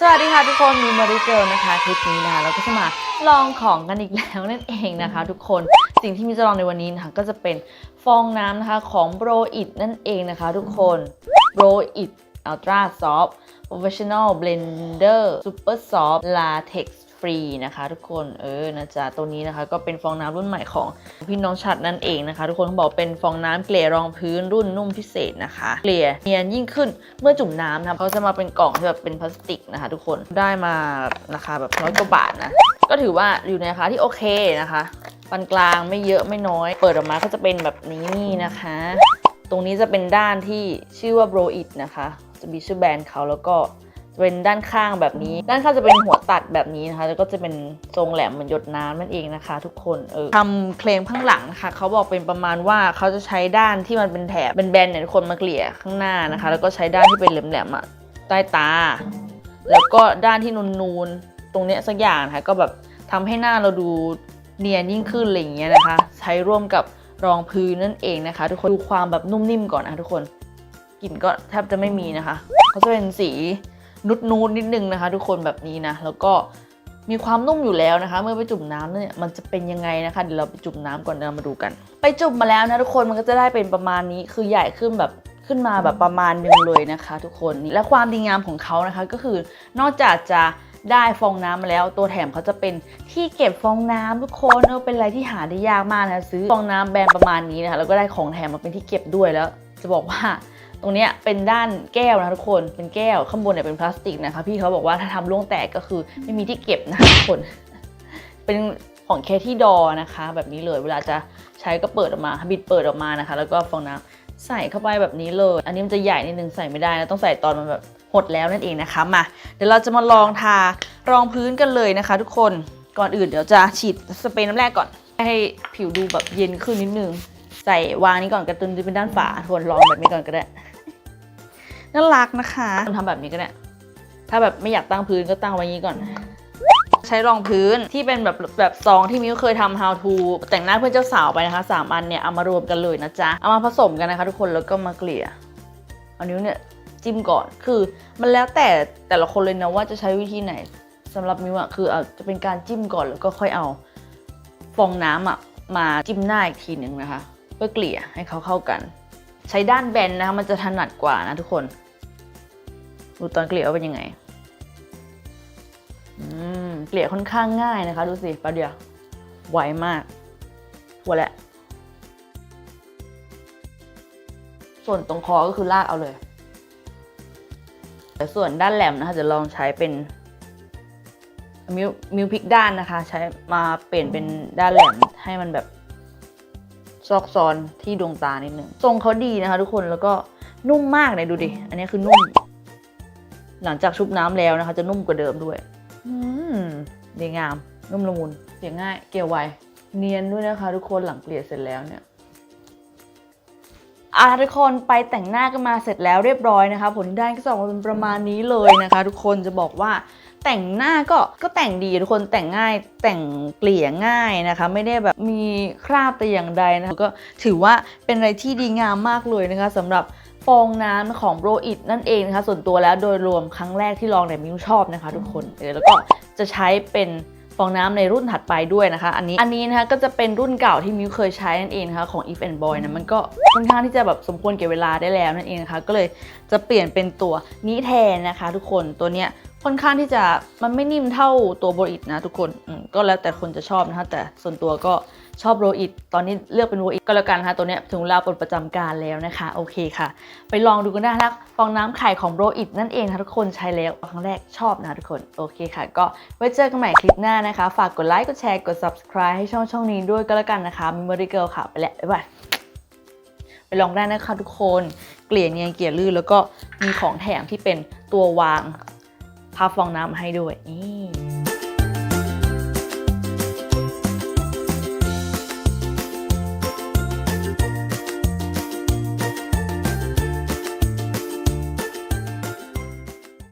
สวัสดีค่ะทุกคนมีมาริเกิลนะคะคลิปนี้นะคะเราก็จะมาลองของกันอีกแล้วนั่นเองนะคะ ทุกคนสิ่งที่มีจะลองในวันนี้นะคะก็จะเป็นฟองน้ำนะคะของ Bro It นั่นเองนะคะ ทุกคน Bro It Ultra Soft Professional Blender Super Soft Latex Free นะคะทุกคนเออนะจ๊ะตัวนี้นะคะก็เป็นฟองน้ำรุ่นใหม่ของพี่น้องชัดนั่นเองนะคะ ทุกคนเขาบอกเป็นฟองน้ำเกลี่ยรองพื้นรุ่นนุ่มพิเศษนะคะเกลี่ยเนียนยิ่งขึ้นเมื่อจุ่มน้ำนะคะเขาจะมาเป็นกล่องที่แบบเป็นพลาสติกนะคะ ทุกคนได้มาราคาแบบร้อยกว่าบาทนะก็ถือว่าอยู่ในราคาที่โอเคนะคะปานกลางไม่เยอะไม่น้อย เปิดออกมาก็จะเป็นแบบนี้นะคะ ตรงนี้จะเป็นด้านที่ชื่อว่า Bro It นะคะ จะมีชื่อแบรนด์เขาแล้วก็ จะเป็นด้านข้างแบบนี้ ด้านข้างจะเป็นหัวตัดแบบนี้นะคะ แล้วก็จะเป็นทรงแหลมเหมือนหยดน้ำนั่นเองนะคะ ทุกคน เออทำเคลมข้างหลังนะคะเขาบอกเป็นประมาณว่าเขาจะใช้ด้านที่มันเป็นแถบเป็นแบนเนี่ยทุกคนมาเกลี่ยข้างหน้านะคะ แล้วก็ใช้ด้านที่เป็นแหลมๆอะใต้ตา แล้วก็ด้านที่นูนๆตรงเนี้ยสักอย่างนะคะก็แบบทำให้หน้าเราดูเนียนยิ่งขึ้นอะไรอย่างเงี้ยนะคะ ใช้ร่วมกับรองพื้นนั่นเองนะคะ ทุกคนดูความแบบนุ่มนิ่มก่อนนะทุกคนกลิ่นก็แทบจะไม่มีนะคะเขาจะเป็นสี นุดนูดนิดนึงนะคะ ทุกคนแบบนี้นะ แล้วก็มีความนุ่มอยู่แล้วนะคะ เมื่อไปจุ่มน้ำเนี่ยมันจะเป็นยังไงนะคะเดี๋ยวเราไปจุ่มน้ำก่อนเรามาดูกัน ไปจุ่มมาแล้วนะทุกคนมันก็จะได้เป็นประมาณนี้คือใหญ่ขึ้นแบบขึ้นมาแบบประมาณนึงเลยนะคะ ทุกคนและความดีงามของเขานะคะก็คือนอกจากจะได้ฟองน้ำมาแล้ว ตัวแถมเขาจะเป็นที่เก็บฟองน้ำทุกคนเออเป็นอะไรที่หาได้ยากมากนะซื้อฟองน้ำแบรนด์ประมาณนี้นะคะแล้วก็ได้ของแถมมาเป็นที่เก็บด้วยแล้ว จะบอกว่า ตรงเนี้ยเป็นด้านแก้วนะทุกคนเป็นแก้วข้างบนเนี่ยเป็นพลาสติกนะคะพี่เขาบอกว่าถ้าทำร่วงแตกก็คือไม่มีที่เก็บนะคะทุกคน เป็นของแคที่ดอนะคะ แบบนี้เลยเวลาจะใช้ก็เปิดออกมาบิดเปิดออกมานะคะ แล้วก็ฟองน้ำใส่เข้าไปแบบนี้เลย อันนี้มันจะใหญ่นิดนึงใส่ไม่ได้นะต้องใส่ตอนมันแบบหดแล้วนั่นเองนะคะมาเดี๋ยวเราจะมาลองทารองพื้นกันเลยนะคะ ทุกคนก่อนอื่นเดี๋ยวจะฉีดสเปรย์น้ำแรกก่อน ให้ผิวดูแบบเย็นขึ้นนิดนึงใส่วางนี้ก่อนกระตุนจะเป็นด้านฝาทวนลองแบบนี้ก่อนก็ได้ น่ารักนะคะทำแบบนี้ก็ได้ ถ้าแบบไม่อยากตั้งพื้นก็ตั้งไว้อย่างนี้ก่อน ใช้รองพื้นที่เป็นแบบแบบซองที่มิวเคยทำ how to แต่งหน้าเพื่อนเจ้าสาวไปนะคะสามอันเนี่ยเอามารวมกันเลยนะจ๊ะ เอามาผสมกันนะคะทุกคนแล้วก็มาเกลี่ย เอานิ้วเนี่ยจิ้มก่อน คือมันแล้วแต่แต่ละคนเลยนะว่าจะใช้วิธีไหนสำหรับมิวอะคือเอาจะเป็นการจิ้มก่อนแล้วก็ค่อยเอาฟองน้ำอะมาจิ้มหน้าอีกทีหนึ่งนะคะ เพื่อเกลี่ยให้เขาเข้ากัน ใช้ด้านแบนนะคะมันจะถนัดกว่านะทุกคน ดูตอนเกลี่ยว่าเป็นยังไง อืม เกลี่ยค่อนข้างง่ายนะคะ ดูสิป๊บเดียวไวมากหัวแหละ ส่วนตรงคอก็คือลากเอาเลย แต่ส่วนด้านแหลมนะคะจะลองใช้เป็นมิวมิวพลิกด้านนะคะ ใช้มาเปลี่ยนเป็นด้านแหลมให้มันแบบซอกซอนที่ดวงตานิดนึงทรงเขาดีนะคะ ทุกคนแล้วก็นุ่มมากเลยดูดิ อันนี้คือนุ่ม หลังจากชุบน้ำแล้วนะคะ จะนุ่มกว่าเดิมด้วยอืมดีงาม นุ่มละมุนเสียง่าย เกลี่ยวไว เนียนด้วยนะคะ ทุกคนหลังเกลี่ยเสร็จแล้วเนี่ยอะทุกคนไปแต่งหน้ากันมาเสร็จแล้วเรียบร้อยนะคะ ผลที่ได้ก็จะออกมาเป็นประมาณนี้เลยนะคะ ทุกคนจะบอกว่าแต่งหน้าก็ก็แต่งดีทุกคนแต่งง่ายแต่งเกลี่ยง่ายนะคะ ไม่ได้แบบมีคราบแต่อย่างใดนะคะก็ถือว่าเป็นอะไรที่ดีงามมากเลยนะคะสำหรับ ฟองน้ำของโรอิ t นั่นเองนะคะส่วนตัวแล้วโดยรวมครั้งแรกที่ลองเนี่ยมิวชอบนะคะ ทุกคนแล้วก็จะใช้เป็นฟองน้ำในรุ่นถัดไปด้วยนะคะ อันนี้อันนี้นะคะก็จะเป็นรุ่นเก่าที่มิวเคยใช้นั่นเองนะคะของ If and Boy นะมันก็ค่อนข้างที่จะแบบสมควรเก็บเวลาได้แล้วนั่นเองนะคะก็เลยจะเปลี่ยนเป็นตัวนี้แทนนะคะ ทุกคนตัวเนี้ยค่อนข้างที่จะมันไม่นิ่มเท่าตัวโบรอิดนะทุกคนก็แล้วแต่คนจะชอบนะคะแต่ส่วนตัวก็ ชอบโรอิดตอนนี้เลือกเป็นโรอิดก็แล้วกันนะคะตัวเนี้ยถึงเวลาปลดประจำการแล้วนะคะ โอเคค่ะ ไปลองดูกันได้นะฟองน้ำไข่ของโรอิดนั่นเองนะทุกคนใช้แล้วครั้งแรกชอบนะทุกคน โอเคค่ะ ก็ไว้เจอกันใหม่คลิปหน้านะคะ ฝากกดไลค์กดแชร์กด subscribe ให้ช่องช่องนี้ด้วยก็แล้วกันนะคะ Memory Girl ค่ะไปแล้วบ๊ายบายไปลองได้นะคะทุกคนเกลี่ยเนียนเกลี่ยลื่นแล้วก็มีของแถมที่เป็นตัววางพาฟองน้ำมาให้ด้วยนี่